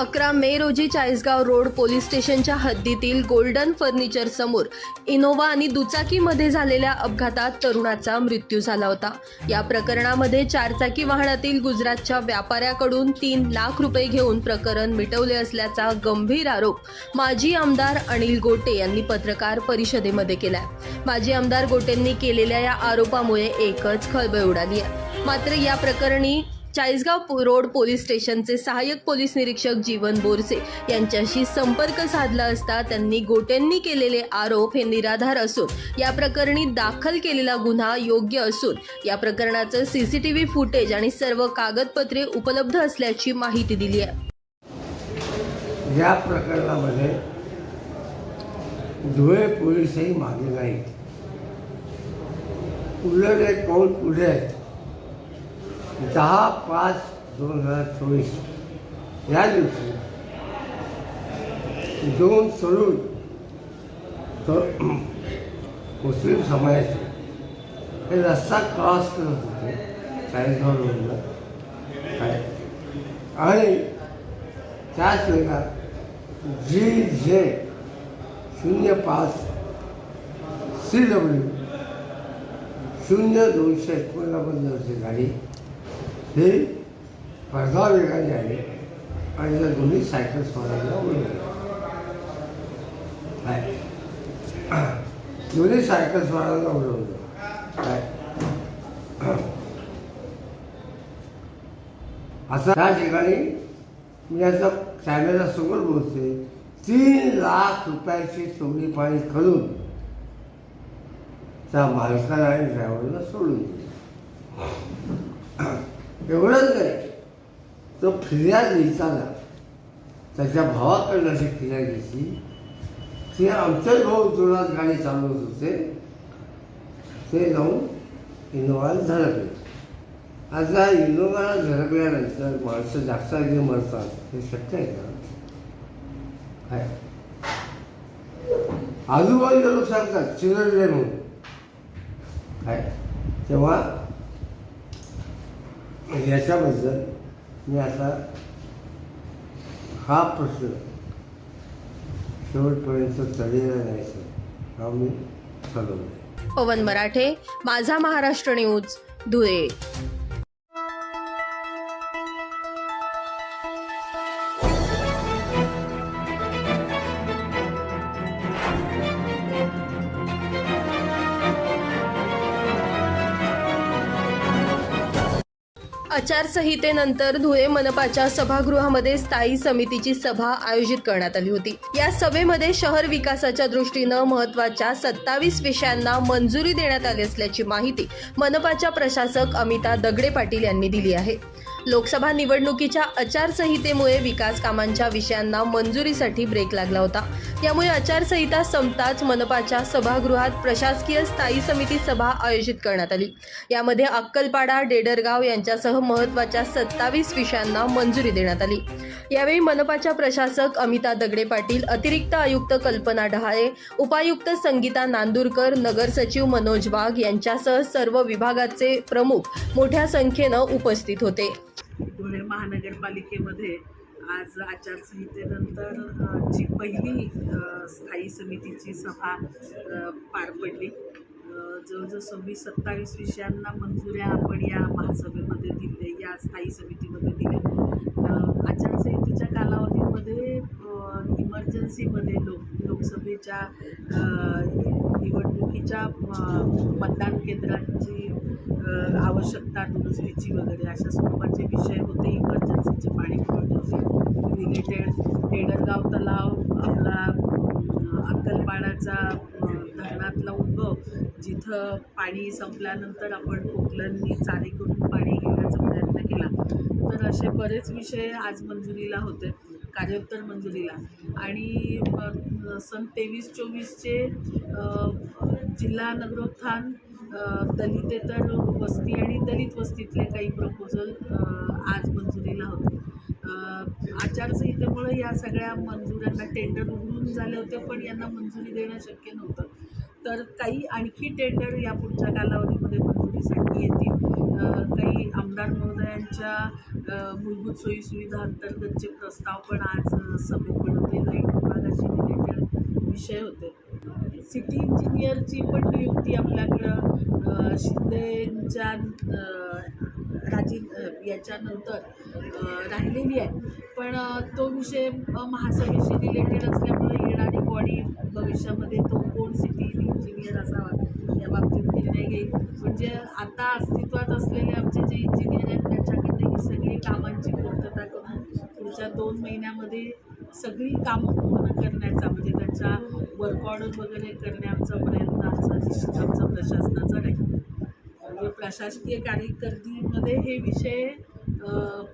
अकरा मे रोजी Chalisgaon road police स्टेशनच्या हद्दीतील गोल्डन फर्निचर समोर इनोव्हा आणि दुचाकीमध्ये झालेल्या अपघातात तरुणाचा मृत्यू झाला होता. या प्रकरणामध्ये चारचाकी वाहनातील गुजरातच्या व्यापाऱ्याकडून तीन लाख रुपये घेऊन प्रकरण मिटवले असल्याचा गंभीर आरोप माजी आमदार अनिल गोटे यांनी पत्रकार परिषदेमध्ये केलाय. माजी आमदार गोटेंनी केलेल्या या आरोपामुळे एकच खळबळ उडाली आहे. मात्र या प्रकरणी चाळीसगाव पो- रोड पोलीस स्टेशनचे सहाय्यक पोलीस निरीक्षक जीवन बोरसे यांच्याशी संपर्क साधला असता त्यांनी गोटेंनी केलेले आरोप हे निराधार असून या प्रकरणी दाखल केलेला गुन्हा योग्य असून या प्रकरणाचं C C T V footage आणि सर्व कागदपत्रे उपलब्ध असल्याची माहिती दिली आहे. या प्रकरणामध्ये धुळे पोलीसही मागे नाहीत. उलट एक पाऊल पुढे आहे. दहा पाच दोन हजार चोवीस. या दिवशी दोन तरुण मुस्लिम समाजाचे हे रस्ता क्रॉस करत होते. चाळीसगाव रोडला आणि त्याच वेळेला जी जे शून्य पाच सी डब्ल्यू शून्य दोनशे एकोणनव्वदची गाडी हे वर्धा वेगाने आहे आणि त्या दोन्ही सायकल स्वारांना उडवली काय? दोन्ही सायकल स्वारांना उडवलं काय? आता त्या ठिकाणी मी याचा कॅमेरा समोर बोलते तीन लाख रुपयाची चोरी पाणी करून त्या मालकाला आणि ड्रायव्हरला सोडून दिली. एवढंच नाही. तो फिर्याद लिहिताना त्याच्या भावाकडनं अशी फिर्याद घेतली. ते आमचेच भाऊ जोरात गाडी चालवत होते. ते जाऊन इनोव्हाला धडकले आता इनोव्हाला झडकल्यानंतर माणसं जे मरतात. हे शक्य आहे का? काय? आजूबाजूचे लोक सांगतात चिरडले म्हणून. काय? तेव्हा याच्याबद्दल मी आता हा प्रश्न शेवटपर्यंत चढलेला नाही सर हा मी चालवला पवन मराठे माझा महाराष्ट्र न्यूज धुळे. आचारसंहितेनंतर धुळे मनपाच्या सभागृहामध्ये स्थायी समितीची सभा आयोजित करण्यात आली होती. या सभेमध्ये शहर विकासाच्या दृष्टीनं महत्त्वाच्या सत्तावीस विषयांना मंजुरी देण्यात आली असल्याची माहिती मनपाच्या प्रशासक अमिता दगडे पाटील यांनी दिली आहे. लोकसभा निवडणुकीच्या आचारसंहितेमुळे विकास कामांच्या विषयांना मंजुरीसाठी ब्रेक लागला होता. त्यामुळे आचारसंहिता संपताच मनपाच्या सभागृहात प्रशासकीय स्थायी समिती सभा आयोजित करण्यात आली. यामध्ये अक्कलपाडा डेडरगाव यांच्यासह महत्त्वाच्या सत्तावीस विषयांना मंजुरी देण्यात आली. यावेळी मनपाच्या प्रशासक अमिता दगडे पाटील अतिरिक्त आयुक्त कल्पना डहाळे उपायुक्त संगीता नांदूरकर नगर सचिव मनोज वाघ यांच्यासह सर्व विभागाचे प्रमुख मोठ्या संख्येनं उपस्थित होते. धुळे महानगरपालिकेमध्ये आज आचारसंहितेनंतर जी पहिली स्थायी समितीची सभा पार पडली. जवळजवळ सव्वीस सत्तावीस विषयांना मंजुऱ्या आपण या महासभेमध्ये दिले या स्थायी समितीमध्ये दिल्या. आचारसंहितेच्या कालावधीमध्ये इमर्जन्सीमध्ये लोक लोकसभेच्या निवडणुकीच्या मतदान केंद्रांची आवश्यकता दुरुस्तीची वगैरे अशा स्वरूपाचे विषय होते. इमर्जन्सीचे पाणी पुरवठ्याचे रिलेटेड केडरगाव तलाव आपला अक्कलपाडाचा धरणातला उद्भव जिथं पाणी संपल्यानंतर आपण कोकलांनी चारी करून पाणी घेण्याचा प्रयत्न केला. तर असे बरेच विषय आज मंजुरीला होते कार्योत्तर मंजुरीला. आणि सन तेवीस चोवीसचे जिल्हा नगरोत्थान दलितेतर वस्ती आणि दलित वस्तीतले काही प्रपोजल आज मंजुरीला होते. आचारसंहितेमुळे या सगळ्या मंजुऱ्यांना टेंडर उघडून झाले होते पण यांना मंजुरी देणं शक्य नव्हतं. तर काही आणखी टेंडर या पुढच्या कालावधीमध्ये मंजुरीसाठी येतील. काही आमदार महोदयांच्या मूलभूत सोयीसुविधा अंतर्गतचे प्रस्ताव पण आज सभेत बनवले लाइट विभागाशी रिलेटेड विषय होते. सिटी इंजिनियरची पण नियुक्ती आपल्याकडं शिंदेच्या राजी याच्यानंतर राहिलेली आहे. पण तो विषय महासभेशी रिलेटेड असल्यामुळे येणारी बॉडी भविष्यामध्ये तो कोण सिटी इंजिनियर असावा या बाबतीत निर्णय घेईल. म्हणजे आता अस्तित्वात असलेले आमचे जे इंजिनियर आहेत त्यांच्याकडे ही सगळी कामांची पूर्तता करून पुढच्या दोन महिन्यामध्ये सगळी कामं पूर्ण करण्याचा म्हणजे त्यांचा वर्क ऑर्डर वगैरे करण्याचा प्रयत्न आमचा आमचा प्रशासनाचा राहील म्हणजे प्रशासकीय कार्यकर्दीमध्ये हे विषय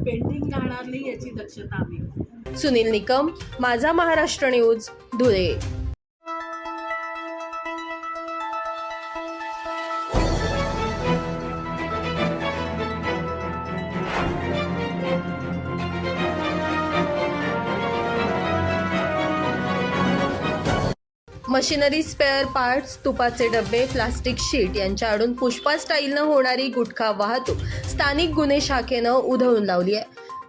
पेंडिंग राहणार नाही याची दक्षता आम्ही Sunil Nikam Majha Maharashtra news Dhule. Machinery spare parts तुपाचे डबे प्लास्टिक शीट यांच्या आडून पुष्पा स्टाईलनं होणारी गुटखा वाहतूक स्थानिक गुन्हे शाखेनं उधळून लावली आहे.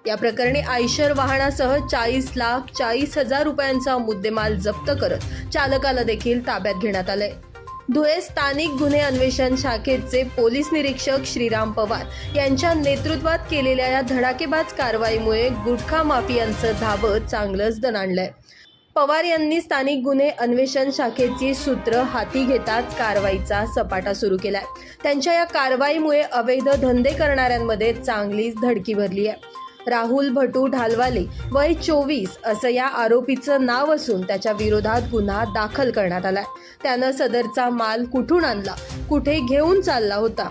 या प्रकरणी आयशर वाहनासह चाळीस लाख चाळीस हजार रुपयांचा मुद्देमाल जप्त करत चालकाला देखील ताब्यात घेण्यात आलंय. धुळे स्थानिक गुन्हे अन्वेषण शाखेचे पोलीस निरीक्षक श्रीराम पवार यांच्या नेतृत्वात केलेल्या या धडाकेबाज कारवाईमुळे गुटखा माफियांचं धावं चांगलंच दणाणलंय. पवार यांनी स्थानिक गुन्हे अन्वेषण शाखेची सूत्र हाती घेताच कारवाईचा सपाटा सुरू केलाय. त्यांच्या या कारवाईमुळे अवैध धंदे करणाऱ्यांमध्ये चांगलीच धडकी भरली आहे. राहुल भटू ढालवाले वय चोवीस असं या आरोपीचं नाव असून त्याच्या विरोधात गुन्हा दाखल करण्यात आलाय. त्यानं सदरचा माल कुठून आणला? कुठे घेऊन चालला होता?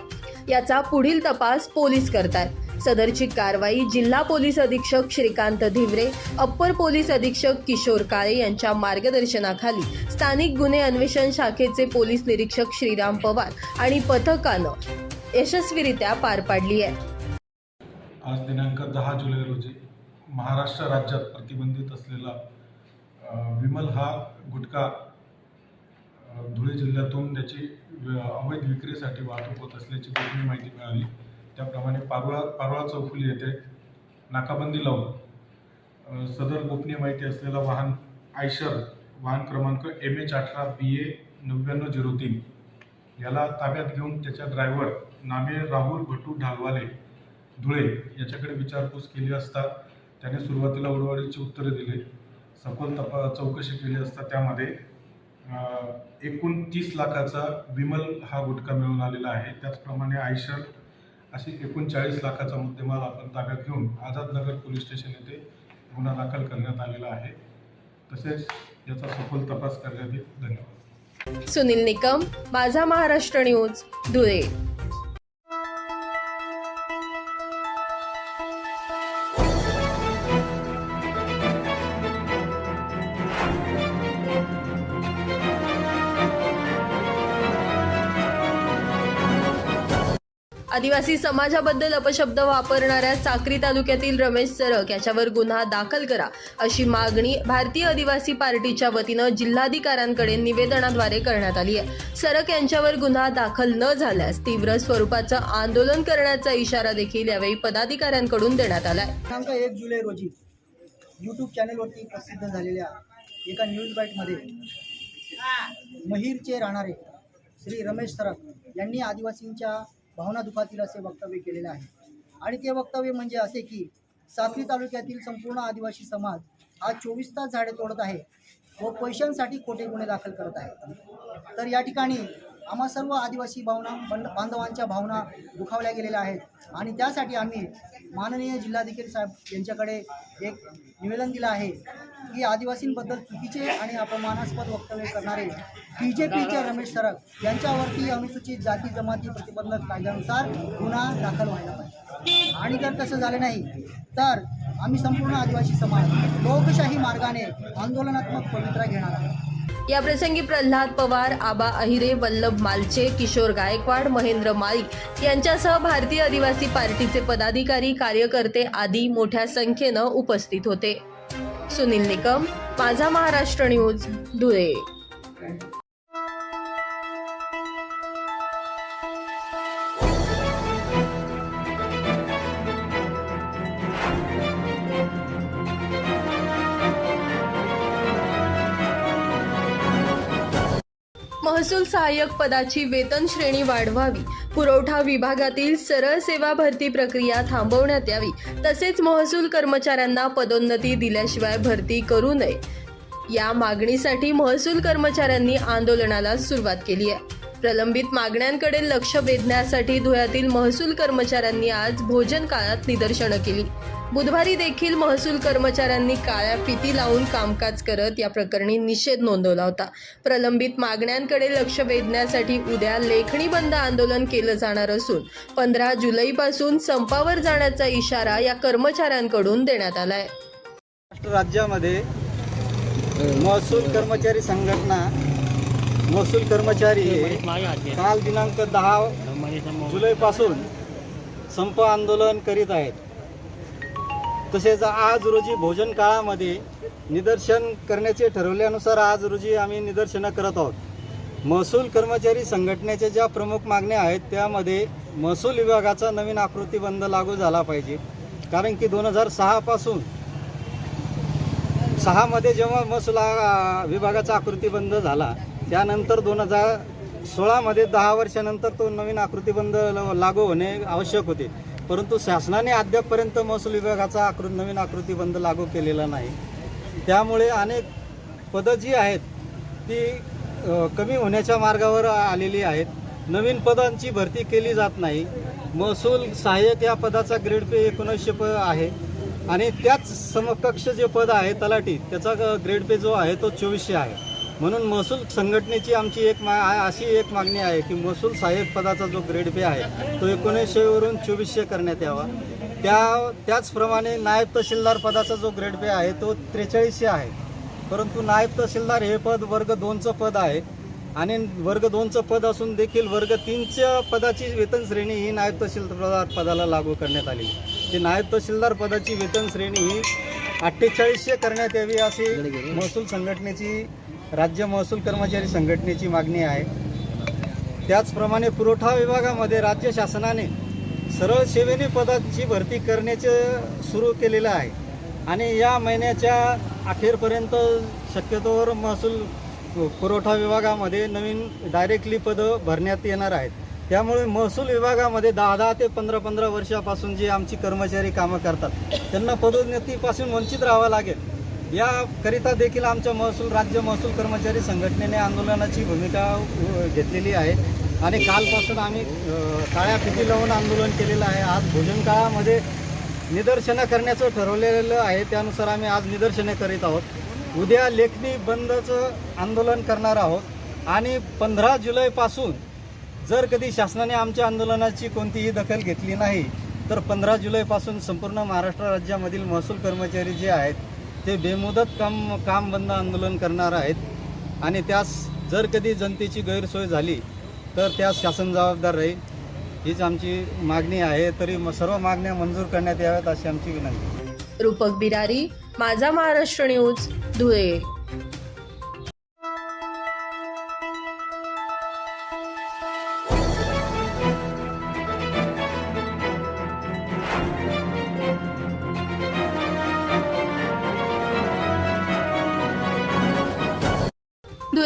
याचा पुढील तपास पोलीस करतायत. सदरची कारवाई जिल्हा पोलीस अधीक्षक श्रीकांत धिवरे अप्पर पोलीस अधीक्षक किशोर काळे यांच्या मार्गदर्शनाखाली स्थानिक गुन्हे अन्वेषण शाखेचे पोलीस निरीक्षक श्रीराम पवार आणि पथकानं यशस्वीरित्या पार पाडली आहे. आज दिनांक दहा जुलै रोजी महाराष्ट्र राज्यात प्रतिबंधित असलेला विमल हा गुटखा धुळे जिल्ह्यातून त्याची अवैध विक्रीसाठी वाहतूक होत असल्याची गोपनीय माहिती मिळाली. त्याप्रमाणे पारोळा पारोळा चौफुली येथे नाकाबंदी लावून सदर गोपनीय माहिती असलेला वाहन आयशर वाहन क्रमांक एम एच अठरा बी ए नव्याण्णव झिरो तीन. याला ताब्यात घेऊन त्याच्या ड्रायव्हर नामे राहुल भटू ढालवाले धुळे याच्याकडे विचारपूस केली असता त्याने सुरुवातीला उडवाडीची उत्तरे दिली. सखोल तपा चौकशी केली असता त्यामध्ये एकूण तीस लाखाचा विमल हा गुटखा मिळून आलेला आहे. त्याचप्रमाणे आयशर अशी एकोणचाळीस लाखाचा मुद्देमाल आपण ताब्यात घेऊन आझादनगर पोलीस स्टेशन येथे गुन्हा दाखल करण्यात आलेला आहे. तसेच याचा सखोल तपास करण्यात येईल. धन्यवाद. सुनील निकम माझा महाराष्ट्र न्यूज धुळे. आदिवासी समाजाबद्दल अपशब्द वापरणाऱ्या साक्री तालुक्यातील रमेश सरक याच्यावर गुन्हा दाखल करा अशी मागणी भारतीय आदिवासी पार्टीच्या वतीनं जिल्हाधिकाऱ्यांकडे निवेदनाद्वारे करण्यात आली आहे. सरक यांच्यावर गुन्हा दाखल न झाल्यास तीव्र स्वरूपाचं आंदोलन करण्याचा इशारा देखील यावेळी पदाधिकाऱ्यांकडून देण्यात आलाय. दिनांक एक जुलै रोजी यूट्यूब चॅनेलवरती प्रसिद्ध झालेल्या एका न्यूज बाईटमध्ये महिरचे राहणारे श्री रमेश सरक यांनी आदिवासींच्या भावना दुखातील असे वक्तव्य केलेले आहे. आणि ते वक्तव्य म्हणजे असे की साक्री तालुक्यातील संपूर्ण आदिवासी समाज हा चोवीस तास झाडे तोडत आहे व पैशांसाठी खोटे गुन्हे दाखल करत आहे. तर या ठिकाणी आम्हा सर्व आदिवासी भावना बांधवांच्या भावना दुखावल्या गेलेल्या आहेत. आणि त्यासाठी आम्ही माननीय जिल्हाधिकारी साहेब यांच्याकडे एक निवेदन दिलं आहे की आदिवासींबद्दल चुकीचे आणि अपमानास्पद वक्तव्य करणारे बी जे पीचे रमेश सरक यांच्यावरती अनुसूचित जाती जमाती प्रतिबंधक कायद्यानुसार गुन्हा दाखल व्हायला पाहिजे. आणि जर तसं झालं नाही तर आम्ही संपूर्ण आदिवासी समाज लोकशाही मार्गाने आंदोलनात्मक पवित्रा घेणार आहोत. या प्रसंगी प्रल्हाद पवार आबा अहिरे वल्लभ मालचे किशोर गायकवाड महेंद्र माळी यांच्यासह भारतीय आदिवासी पार्टीचे पदाधिकारी कार्यकर्ते आदी मोठ्या संख्येनं उपस्थित होते. सुनील निकम माझा महाराष्ट्र न्यूज धुळे. महसूल सहाय्यक पदाची वेतन श्रेणी वाढवावी. पुरवठा विभागातील सरळ सेवा भरती प्रक्रिया थांबवण्यात यावी. तसेच महसूल कर्मचाऱ्यांना पदोन्नती दिल्याशिवाय भरती करू नये. या मागणीसाठी महसूल कर्मचाऱ्यांनी आंदोलनाला सुरुवात केली आहे. प्रलंबित मागण्यांकडे लक्ष वेधण्यासाठी धुळ्यातील महसूल कर्मचाऱ्यांनी आज भोजन काळात निदर्शनं केली. बुधवारी देखील महसूल कर्मचाऱ्यांनी काळ्या फिती लावून कामकाज करत या प्रकरणी निषेध नोंदवला होता. प्रलंबित मागण्यांकडे लक्ष वेधण्यासाठी उद्या लेखणी बंद आंदोलन केलं जाणार असून पंधरा जुलैपासून संपावर जाण्याचा इशारा या कर्मचाऱ्यांकडून देण्यात आलाय. महाराष्ट्र राज्यामध्ये महसूल कर्मचारी संघटना महसूल कर्मचारी काल दिनांक दहा जुलैपासून संप आंदोलन करीत आहेत. तसेच आज रोजी भोजन काळामध्ये निदर्शन करण्याचे ठरवल्यानुसार आज रोजी आम्ही निदर्शनं करत आहोत. महसूल कर्मचारी संघटनेच्या ज्या प्रमुख मागण्या आहेत त्यामध्ये महसूल विभागाचा नवीन आकृती बंद लागू झाला पाहिजे. कारण की दोन हजार सहापासून सहामध्ये जेव्हा महसूल विभागाचा आकृतीबंध झाला त्यानंतर दोन हजार सोळामध्ये दहा वर्षानंतर तो नवीन आकृतीबंध ल- लागू होणे आवश्यक होते. परंतु शासनाने अद्यापपर्यंत महसूल विभागाचा आकृ नवीन आकृतीबंद लागू केलेला नाही. त्यामुळे अनेक पदं जी आहेत ती कमी होण्याच्या मार्गावर आलेली आहेत. नवीन पदांची भरती केली जात नाही. महसूल सहाय्यक या पदाचा ग्रेड पे एकोणीसशे प आहे. आणि त्याच समकक्ष जे पद आहे तलाठी त्याचा ग्रेड पे जो आहे तो चोवीसशे आहे. म्हणून महसूल संघटनेची आमची एक मा अशी एक मागणी आहे की महसूल सहाय्यक पदाचा जो ग्रेड पे आहे तो एकोणीसशेवरून चोवीसशे करण्यात यावा. त्या त्याचप्रमाणे नायब तहसीलदार पदाचा जो ग्रेड पे आहे तो त्रेचाळीसशे आहे. परंतु नायब तहसीलदार हे पद वर्ग दोनचं पद आहे आणि वर्ग दोनचं पद असून देखील वर्ग तीनच्या पदाची वेतन श्रेणी ही नायब तहसीलदार पदाला लागू करण्यात आली. ती नायब तहसीलदार पदाची वेतन श्रेणी ही अठ्ठेचाळीसशे करण्यात यावी अशी महसूल संघटनेची राज्य महसूल कर्मचारी संघटनेची मागणी आहे. त्याचप्रमाणे पुरवठा विभागामध्ये राज्य शासनाने सरळ सेवेने पदाची भरती करण्याचे सुरू केलेलं आहे. आणि या महिन्याच्या अखेरपर्यंत शक्यतोवर महसूल पुरवठा विभागामध्ये नवीन डायरेक्टली पदं भरण्यात येणार आहेत. त्यामुळे महसूल विभागामध्ये दहा दहा ते पंधरा पंधरा वर्षापासून जे आमची कर्मचारी कामं करतात त्यांना पदोन्नतीपासून वंचित राहावं लागेल. याकरिता देखील आमच्या महसूल राज्य महसूल कर्मचारी संघटनेने आंदोलनाची भूमिका घेतलेली आहे. आणि कालपासून आम्ही काळ्या फिती लावून आंदोलन केलेलं आहे. आज भोजन काळामध्ये निदर्शनं करण्याचं ठरवलेलं आहे. त्यानुसार आम्ही आज निदर्शने करीत आहोत. उद्या लेखणी बंदचं आंदोलन करणार आहोत. आणि पंधरा जुलैपासून जर कधी शासनाने आमच्या आंदोलनाची कोणतीही दखल घेतली नाही तर पंधरा जुलैपासून संपूर्ण महाराष्ट्र राज्यामधील महसूल कर्मचारी जे आहेत ते बेमुदत काम काम बंद आंदोलन करणार आहेत. आणि त्यास जर कधी जनतेची गैरसोय झाली तर त्यास शासन जबाबदार राहील. हीच आमची मागणी आहे. तरी सर्व मागण्या मंजूर करण्यात याव्यात अशी आमची विनंती रूपक बिरारी माझा महाराष्ट्र न्यूज धुळे.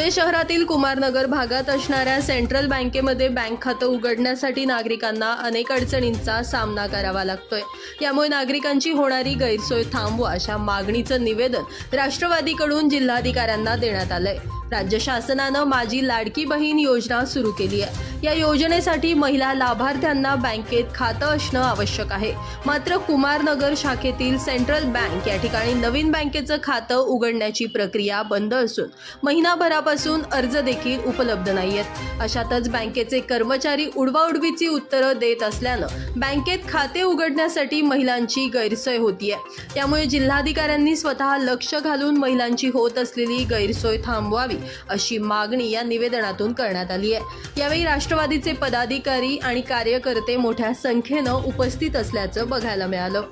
धुळे शहरातील कुमारनगर भागात असणाऱ्या सेंट्रल बँकेमध्ये बँक खातं उघडण्यासाठी नागरिकांना अनेक अडचणींचा सामना करावा लागतोय. यामुळे नागरिकांची होणारी गैरसोय थांबवा अशा मागणीचं निवेदन राष्ट्रवादीकडून जिल्हाधिकाऱ्यांना देण्यात आलंय. राज्य शासनानं माझी लाडकी बहीण योजना सुरू केली आहे. या योजनेसाठी महिला लाभार्थ्यांना बँकेत खातं असणं आवश्यक आहे. मात्र कुमारनगर शाखेतील सेंट्रल बँक या ठिकाणी नवीन बँकेचं खातं उघडण्याची प्रक्रिया बंद असून महिनाभरापासून अर्ज देखील उपलब्ध नाही आहेत. अशातच बँकेचे कर्मचारी उडवाउडवीची उत्तरं देत असल्यानं बँकेत खाते उघडण्यासाठी महिलांची गैरसोय होतीये. त्यामुळे जिल्हाधिकाऱ्यांनी स्वतः लक्ष घालून महिलांची होत असलेली गैरसोय थांबवावी. अशी मागणी या निवेदनातून करण्यात आली आहे. यावेळी राष्ट्रवादीचे पदाधिकारी आणि कार्यकर्ते मोठ्या संख्येनं उपस्थित असल्याचं बघायला मिळालं.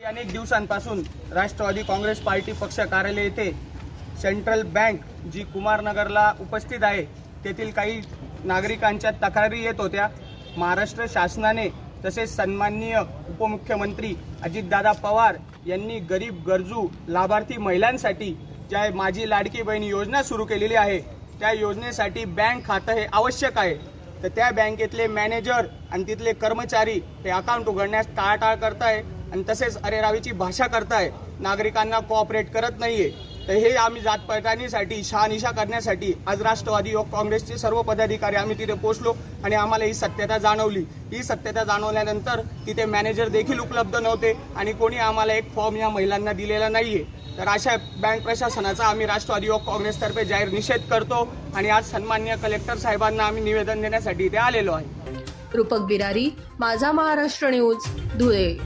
अनेक दिवसांपासून राष्ट्रवादी काँग्रेस पार्टी पक्ष कार्यालय येथे सेंट्रल बँक जी कुमारनगरला उपस्थित आहे तेथील काही नागरिकांच्या तक्रारी येत होत्या. महाराष्ट्र शासनाने तसेच सन्माननीय उपमुख्यमंत्री अजितदादा पवार यांनी गरीब गरजू लाभार्थी महिलांसाठी ज्या माझी लाडकी बहीण योजना सुरू केलेली आहे त्या योजनेसाठी बँक खातं हे आवश्यक आहे. तर त्या बँकेतले मॅनेजर आणि तिथले कर्मचारी हे अकाउंट उघडण्यास टाळाटाळ करताय आणि तसेच अरेरावीची भाषा करताय. नागरिकांना कोऑपरेट करत नाहीये. तर हे आम्ही जात पडताळणीसाठी शहानिशा करण्यासाठी आज राष्ट्रवादी युवक काँग्रेसचे सर्व पदाधिकारी आम्ही तिथे पोहोचलो आणि आम्हाला ही सत्यता जाणवली. ही सत्यता जाणवल्यानंतर तिथे मॅनेजर देखील उपलब्ध नव्हते आणि कोणी आम्हाला एक फॉर्म या महिलांना दिलेला नाहीये. तर अशा बँक प्रशासनाचा आम्ही राष्ट्रवादी युवक काँग्रेसतर्फे जाहीर निषेध करतो आणि आज सन्मान्य कलेक्टर साहेबांना आम्ही निवेदन देण्यासाठी इथे आलेलो आहे. रूपक बिरारी माझा महाराष्ट्र न्यूज धुळे.